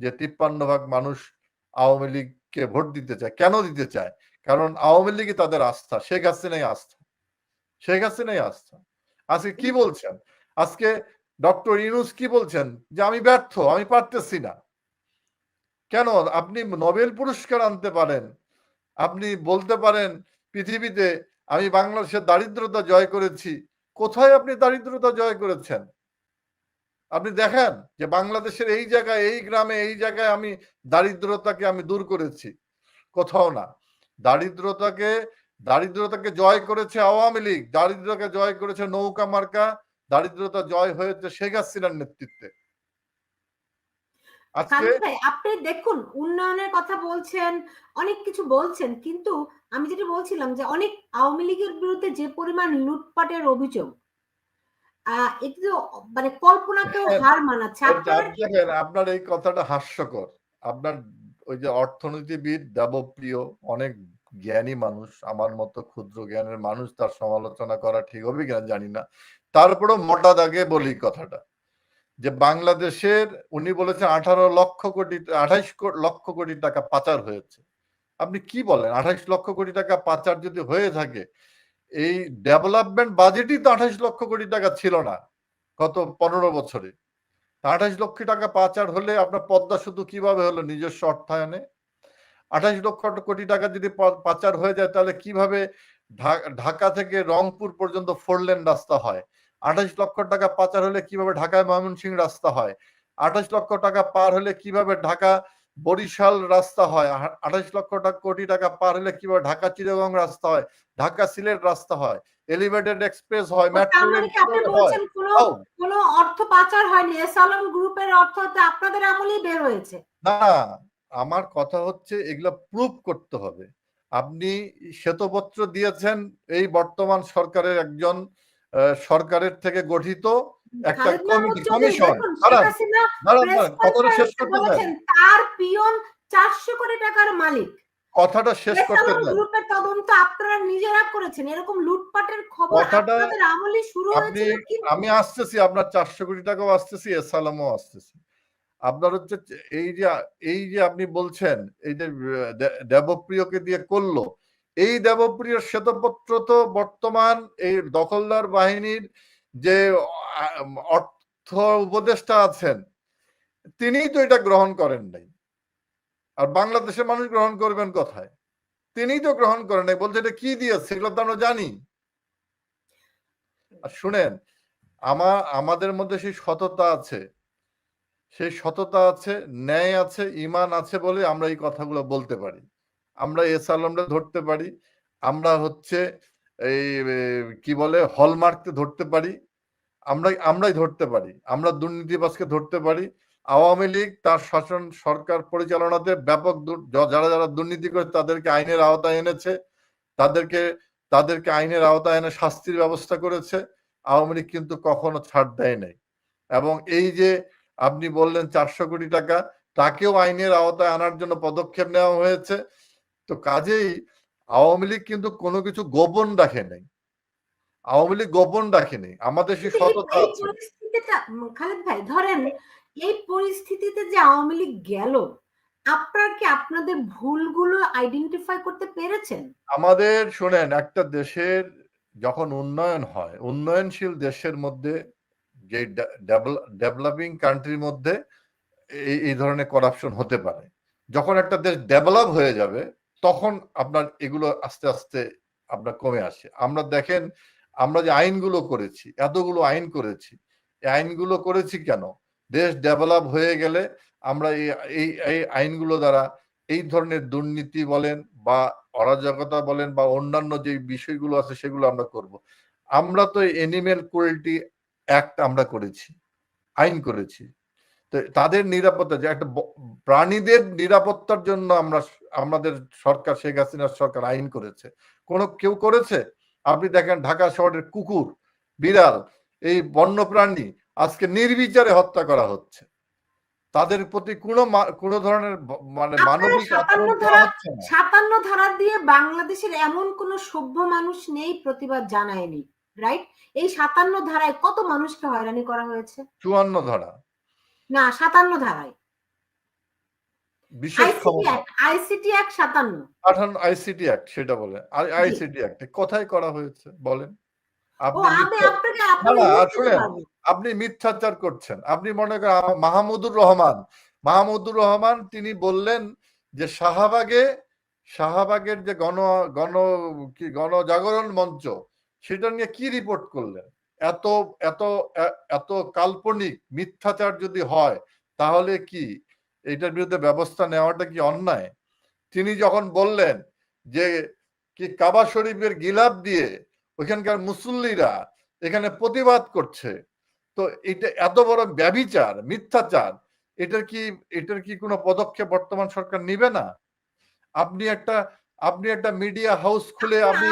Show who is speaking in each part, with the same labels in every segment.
Speaker 1: যে তিপ্পান্ন ভাগ মানুষ আওয়ামী লীগকে ভোট দিতে চায়। কেন দিতে চায়? কারণ আওয়ামী লীগই তাদের আস্থা। শেখ হাসিনাই আস্থা। শেখ হাসিনাই আস্থা। আজকে কি বলছেন? আজকে ডক্টর ইউনুস কি বলছেন? যে আমি ব্যর্থ, আমি পারতেছি না। কেন? আপনি নোবেল পুরস্কার আনতে পারেন। আপনি বলতে পারেন, পৃথিবীতে আমি বাংলাদেশের দারিদ্রতা জয় করেছি। কোথায় আপনি দারিদ্রতা জয় করেছেন? আপনি দেখেন যে বাংলাদেশের এই জায়গায়, এই গ্রামে, এই জায়গায় আমি দারিদ্রতাকে আমি দূর করেছি। কোথাও না। দারিদ্রতাকে দারিদ্রতাকে জয় করেছে আওয়ামী লীগ দারিদ্রকে জয় করেছে নৌকা মার্কা, দারিদ্রতা জয় হয়েছে শেখ হাসিনার নেতৃত্বে।
Speaker 2: আপনি দেখুন, উন্নয়নের কথা বলছেন, অনেক কিছু বলছেন, কিন্তু আমি যেটা বলছিলাম যে অনেক আওয়ামী লীগের বিরুদ্ধে যে পরিমাণ লুটপাটের অভিযোগ এটি তো মানে কল্পনাকেও
Speaker 1: হ্যাঁ,
Speaker 2: হার মানাচ্ছে।
Speaker 1: আপনার এই কথাটা হাস্যকর। আপনার ওই যে অর্থনীতিবিদ দেবপ্রিয় অনেক জ্ঞানী মানুষ আমার মতো ক্ষুদ্র জ্ঞানের মানুষ তার সমালোচনা করা ঠিক হবে কিনা জানি না। তারপরেও মোটা দাগে বলি কথাটা যে বাংলাদেশের উনি বলেছেন আঠারো লক্ষ কোটি আঠাইশ লক্ষ কোটি টাকা পাচার হয়েছে। আপনি কি বলেন? আঠাইশ লক্ষ কোটি টাকা পাচার যদি হয়ে থাকে এই ডেভেলপমেন্ট বাজেটই তো আঠাশ লক্ষ কোটি টাকা ছিল না গত পনেরো বছরে। আঠাশ লক্ষ টাকা পাচার হলে আপনার পদ্মা শুধু কীভাবে হলো নিজস্ব অর্থায়নে? আঠাশ লক্ষ কোটি টাকা যদি পাচার হয়ে যায় তাহলে কীভাবে ঢাকা থেকে রংপুর পর্যন্ত ফোর লেন রাস্তা হয়? আঠাশ লক্ষ টাকা পাচার হলে কীভাবে ঢাকায় ময়মনসিংহ রাস্তা হয়? আঠাশ লক্ষ টাকা পার হলে কীভাবে ঢাকা বরিশাল রাস্তা হয়। আঠাশ লক্ষ টাকা কোটি টাকা পার হলে কীভাবে ঢাকা চিরগং রাস্তা হয়? ঢাকা সিলেট রাস্তা হয়। এলিভেটেড এক্সপ্রেস হয় মেট্রো
Speaker 2: রেল কোনো অর্থ পাচার হয়নি। এসালম গ্রুপের অর্থ আপনাদের আমলেই বের হয়েছে।
Speaker 1: না আমার কথা হচ্ছে এগুলো প্রুফ করতে হবে। আপনি শ্বেতপত্র দিয়েছেন এই বর্তমান সরকারের একজন সরকারের থেকে গঠিত। একটা কমিটি কমিশন কথাটা শেষ করতে
Speaker 2: তার পিয়ন চারশো কোটি টাকার মালিক।
Speaker 1: কথাটা শেষ করতে
Speaker 2: গ্রুপের তদন্ত আপনারা নিজেরা করেছেন। এরকম লুটপাটের খবর আপনাদের আমলে শুরু হয়েছে
Speaker 1: আমি আসতেছি আপনার চারশো কোটি টাকাও আসতেছি এসালামও আসতেছি। আপনার হচ্ছে এই যে এই যে আপনি বলছেন এই যে দেবপ্রিয়কে দিয়ে করল এই দেবপ্রিয় শ্বেতপত্র তো বর্তমান এই দখলদার বাহিনীর যে অর্থ উপদেষ্টা আছেন, তিনিই তো এটা গ্রহণ করেন নাই। আর বাংলাদেশের মানুষ গ্রহণ করবেন কথায়? তিনিই তো গ্রহণ করেন নাই। বলছে এটা কি দিয়েছে এগুলো তো আমরা জানি। আর শুনেন, আমা, আমাদের মধ্যে সেই সততা আছে। সেই সততা আছে, ন্যায় আছে, ইমান আছে বলে আমরা এই কথাগুলো বলতে পারি। আমরা এস আলমরা ধরতে পারি। আমরা হচ্ছে এই কি বলে, হলমার্ককে ধরতে পারি। আমরা আমরাই ধরতে পারি। আমরা দুর্নীতিবাজকে ধরতে পারি। আওয়ামী লীগ তার শাসন সরকার পরিচালনাতে ব্যাপক যারা যারা দুর্নীতি করে তাদেরকে আইনের আওতায় এনেছে। তাদেরকে তাদেরকে আইনের আওতায় এনে শাস্তির ব্যবস্থা করেছে। আওয়ামী লীগ কিন্তু কখনো ছাড় দেয় নাই। এবং এই যে আপনি বললেন চারশো কোটি টাকা, তাকেও আইনের আওতায় আনার জন্য পদক্ষেপ নেওয়া হয়েছে। তো কাজেই আওয়ামী লীগ কিন্তু কোনো কিছু গোপন রাখে নাই। আওয়ামী লীগ গোপন রাখেনি। আমাদের সেই সততা আছে।
Speaker 2: খালেদ ভাই ধরেন এই পরিস্থিতিতে যে আওয়ামী লীগ গেল আপনার কি আপনাদের ভুলগুলো আইডেন্টিফাই করতে পেরেছেন?
Speaker 1: আমাদের শোনেন একটা দেশের যখন উন্নয়ন হয় উন্নয়নশীল দেশের মধ্যে যে ডেভেলপিং কান্ট্রির মধ্যে এই এই ধরনের করাপশন হতে পারে। যখন একটা দেশ ডেভেলপ হয়ে যাবে তখন আপনার এগুলো আস্তে আস্তে আপনার কমে আসে। আমরা দেখেন আমরা যে আইনগুলো করেছি, এতগুলো আইন করেছি, এই আইনগুলো করেছি কেন? দেশ ডেভেলপ হয়ে গেলে আমরা এই এই আইনগুলো দ্বারা এই ধরনের দুর্নীতি বলেন বা অরাজকতা বলেন বা অন্যান্য যে বিষয়গুলো আছে সেগুলো আমরা করব। আমরা তো এনিমেল কোয়ালিটি অ্যাক্ট আমরা করেছি, আইন করেছি। তো তাদের নিরাপত্তা যে একটা প্রাণীদের নিরাপত্তার জন্য আমরা, আমাদের সরকার, শেখ হাসিনার সরকার আইন করেছে। কোন কেউ করেছে? আপনি দেখেন ঢাকা শহরের কুকুর বিড়াল এই বন্যপ্রাণী আজকে নির্বিচারে হত্যা করা হচ্ছে। তাদের প্রতি কোনো কোনো ধরনের মানে মানবিক
Speaker 2: সাতান্ন ধারা দিয়ে বাংলাদেশের এমন কোন সভ্য মানুষ নেই প্রতিবাদ জানায়নি রাইট এই সাতান্ন ধারায় কত মানুষকে হয়রানি করা হয়েছে?
Speaker 1: চুয়ান্ন ধারা।
Speaker 2: না সাতান্ন ধারায়।
Speaker 1: বিশেষ ক্ষমতা
Speaker 2: আইসিটি অ্যাক্ট সাতান্ন।
Speaker 1: পাঠান আইসিটি অ্যাক্ট সেটা বলেন। আইসিটি অ্যাক্ট কোথায় করা হয়েছে বলেন? আপনি
Speaker 2: আমি
Speaker 1: মিথ্যা-
Speaker 2: আপনাকে
Speaker 1: না,
Speaker 2: আপনাকে
Speaker 1: না,
Speaker 2: লিখতে
Speaker 1: শুনেন।
Speaker 2: পারব।
Speaker 1: আপনি মিথ্যাচার করছেন। আপনি মনে করেন মাহমুদুর রহমান। মাহমুদুর রহমান তিনি বললেন যে শাহবাগে শাহবাগের যে গণ গণ কি গণজাগরণ মঞ্চ সেটা নিয়ে কি রিপোর্ট করলেন? এত এত এত কাল্পনিক মিথ্যাচার যদি হয় তাহলে কি এটার বিরুদ্ধে ব্যবস্থা নেওয়াটা কি অন্যায়? তিনি যখন বললেন যে কি কাবা শরীফের গিলাপ দিয়ে ওইখানকার মুসল্লিরা এখানে প্রতিবাদ করছে তো এটা এত বড় ব্যভিচার মিথ্যাচার এটার কি এটার কি কোনো পদক্ষেপ বর্তমান সরকার নিবে না? আপনি একটা আপনি একটা মিডিয়া হাউস খুলে আপনি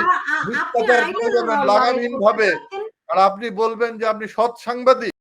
Speaker 1: লাগামহীন ভাবে। আর আপনি বলবেন যে আপনি সৎ সাংবাদিক।